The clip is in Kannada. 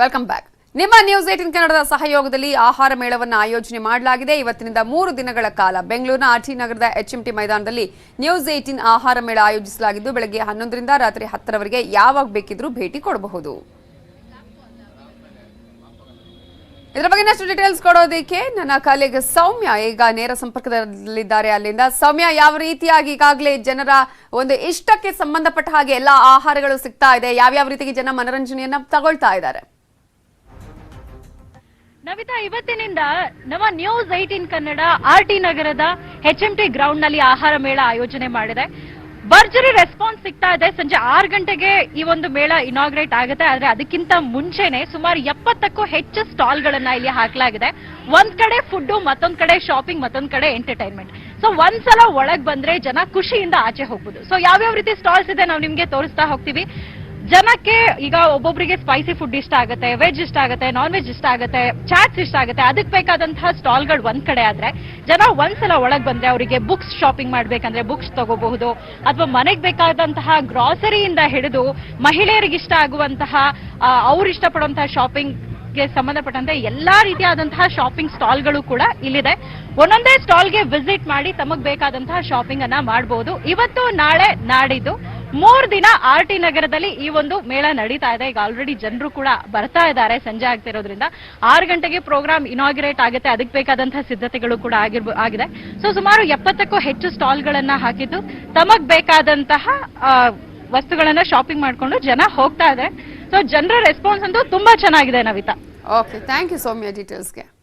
ವೆಲ್ಕಮ್ ಬ್ಯಾಕ್ ನಿಮ್ಮ ನ್ಯೂಸ್ ಏಟಿನ್ ಕನ್ನಡದ ಸಹಯೋಗದಲ್ಲಿ ಆಹಾರ ಮೇಳವನ್ನು ಆಯೋಜನೆ ಮಾಡಲಾಗಿದೆ. ಇವತ್ತಿನಿಂದ ಮೂರು ದಿನಗಳ ಕಾಲ ಬೆಂಗಳೂರಿನ ಆರ್ಟಿ ನಗರದ ಎಚ್ ಎಂ ಟಿ ಮೈದಾನದಲ್ಲಿ ನ್ಯೂಸ್ ಏಟಿನ್ ಆಹಾರ ಮೇಳ ಆಯೋಜಿಸಲಾಗಿದ್ದು, ಬೆಳಗ್ಗೆ ಹನ್ನೊಂದರಿಂದ ರಾತ್ರಿ ಹತ್ತರವರೆಗೆ ಯಾವಾಗ ಬೇಕಿದ್ರೂ ಭೇಟಿ ಕೊಡಬಹುದು. ಇದರ ಬಗ್ಗೆ ಇನ್ನಷ್ಟು ಡೀಟೇಲ್ಸ್ ಕೊಡೋದಕ್ಕೆ ನನ್ನ ಕಾಲಿಗೆ ಸೌಮ್ಯ. ಈಗ ನೇರ ಸಂಪರ್ಕದಲ್ಲಿದ್ದಾರೆ ಅಲ್ಲಿಂದ. ಸೌಮ್ಯ, ಯಾವ ರೀತಿಯಾಗಿ ಈಗಾಗಲೇ ಜನರ ಒಂದು ಇಷ್ಟಕ್ಕೆ ಸಂಬಂಧಪಟ್ಟ ಹಾಗೆ ಎಲ್ಲ ಆಹಾರಗಳು ಸಿಗ್ತಾ ಇದೆ? ಯಾವ್ಯಾವ ರೀತಿಗೆ ಜನ ಮನರಂಜನೆಯನ್ನ ತಗೊಳ್ತಾ ಇದ್ದಾರೆ? ನವಿತಾ, ಇವತ್ತಿನಿಂದ ನಮ್ಮ News eighteen Kannada R T ನಗರದ ಎಚ್ ಎಂ ಟಿ ಗ್ರೌಂಡ್ನಲ್ಲಿ ಆಹಾರ ಮೇಳ ಆಯೋಜನೆ ಮಾಡಿದೆ. ಭರ್ಜರಿ ರೆಸ್ಪಾನ್ಸ್ ಸಿಗ್ತಾ ಇದೆ. ಸಂಜೆ ಆರು ಗಂಟೆಗೆ ಈ ಒಂದು ಮೇಳ ಇನಾಗ್ರೇಟ್ ಆಗುತ್ತೆ. ಆದ್ರೆ ಅದಕ್ಕಿಂತ ಮುಂಚೆನೆ ಸುಮಾರು ಎಪ್ಪತ್ತಕ್ಕೂ ಹೆಚ್ಚು ಸ್ಟಾಲ್ ಗಳನ್ನ ಇಲ್ಲಿ ಹಾಕಲಾಗಿದೆ. ಒಂದ್ ಕಡೆ ಫುಡ್ ಮತ್ತೊಂದ್ ಕಡೆ ಶಾಪಿಂಗ್ ಮತ್ತೊಂದ್ ಕಡೆ ಎಂಟರ್ಟೈನ್ಮೆಂಟ್ ಸೊ ಒಂದ್ಸಲ ಒಳಗ್ ಬಂದ್ರೆ ಜನ ಖುಷಿಯಿಂದ ಆಚೆ ಹೋಗ್ಬೋದು. ಸೊ ಯಾವ್ಯಾವ ರೀತಿ ಸ್ಟಾಲ್ಸ್ ಇದೆ ನಾವು ನಿಮ್ಗೆ ತೋರಿಸ್ತಾ ಹೋಗ್ತೀವಿ. ಜನಕ್ಕೆ ಈಗ ಒಬ್ಬೊಬ್ಬರಿಗೆ ಸ್ಪೈಸಿ ಫುಡ್ ಇಷ್ಟ ಆಗುತ್ತೆ ವೆಜ್ ಇಷ್ಟ ಆಗುತ್ತೆ ನಾನ್ ವೆಜ್ ಇಷ್ಟ ಆಗುತ್ತೆ ಚಾಟ್ಸ್ ಇಷ್ಟ ಆಗುತ್ತೆ, ಅದಕ್ಕೆ ಬೇಕಾದಂತಹ ಸ್ಟಾಲ್ಗಳು ಒಂದ್ ಕಡೆ ಆದ್ರೆ ಜನ ಒಂದ್ಸಲ ಒಳಗ್ ಬಂದ್ರೆ ಅವರಿಗೆ ಬುಕ್ಸ್ ಶಾಪಿಂಗ್ ಮಾಡ್ಬೇಕಂದ್ರೆ ಬುಕ್ಸ್ ತಗೋಬಹುದು, ಅಥವಾ ಮನೆಗೆ ಬೇಕಾದಂತಹ ಗ್ರಾಸರಿಯಿಂದ ಹಿಡಿದು ಮಹಿಳೆಯರಿಗೆ ಇಷ್ಟ ಆಗುವಂತಹ ಅವ್ರು ಇಷ್ಟಪಡುವಂತಹ ಶಾಪಿಂಗ್ಗೆ ಸಂಬಂಧಪಟ್ಟಂತೆ ಎಲ್ಲಾ ರೀತಿಯಾದಂತಹ ಶಾಪಿಂಗ್ ಸ್ಟಾಲ್ಗಳು ಕೂಡ ಇಲ್ಲಿದೆ. ಒಂದೊಂದೇ ಸ್ಟಾಲ್ಗೆ ವಿಸಿಟ್ ಮಾಡಿ ತಮಗ್ ಬೇಕಾದಂತಹ ಶಾಪಿಂಗ್ ಅನ್ನ ಮಾಡಬಹುದು ಇವತ್ತು ನಾಳೆ ನಾಡಿದ್ದು ಮೂರ್ ದಿನ ಆರ್ ಟಿ ನಗರದಲ್ಲಿ ಈ ಒಂದು ಮೇಳ ನಡೀತಾ ಇದೆ. ಈಗ ಆಲ್ರೆಡಿ ಜನರು ಕೂಡ ಬರ್ತಾ ಇದ್ದಾರೆ ಸಂಜೆ ಆಗ್ತಿರೋದ್ರಿಂದ. ಆರು ಗಂಟೆಗೆ ಪ್ರೋಗ್ರಾಮ್ ಇನಾಗ್ರೇಟ್ ಆಗುತ್ತೆ. ಅದಕ್ಕೆ ಬೇಕಾದಂತಹ ಸಿದ್ಧತೆಗಳು ಕೂಡ ಆಗಿದೆ. ಸೊ ಸುಮಾರು ಎಪ್ಪತ್ತಕ್ಕೂ ಹೆಚ್ಚು ಸ್ಟಾಲ್ಗಳನ್ನ ಹಾಕಿದ್ದು. ತಮಗ್ ಬೇಕಾದಂತಹ ವಸ್ತುಗಳನ್ನ ಶಾಪಿಂಗ್ ಮಾಡಿಕೊಂಡು ಜನ ಹೋಗ್ತಾ ಇದೆ ಸೊ ಜನರ ರೆಸ್ಪಾನ್ಸ್ ಅಂತೂ ತುಂಬಾ ಚೆನ್ನಾಗಿದೆ Navitha. Okay thank you Soumya ಡೀಟೇಲ್ಸ್ಗೆ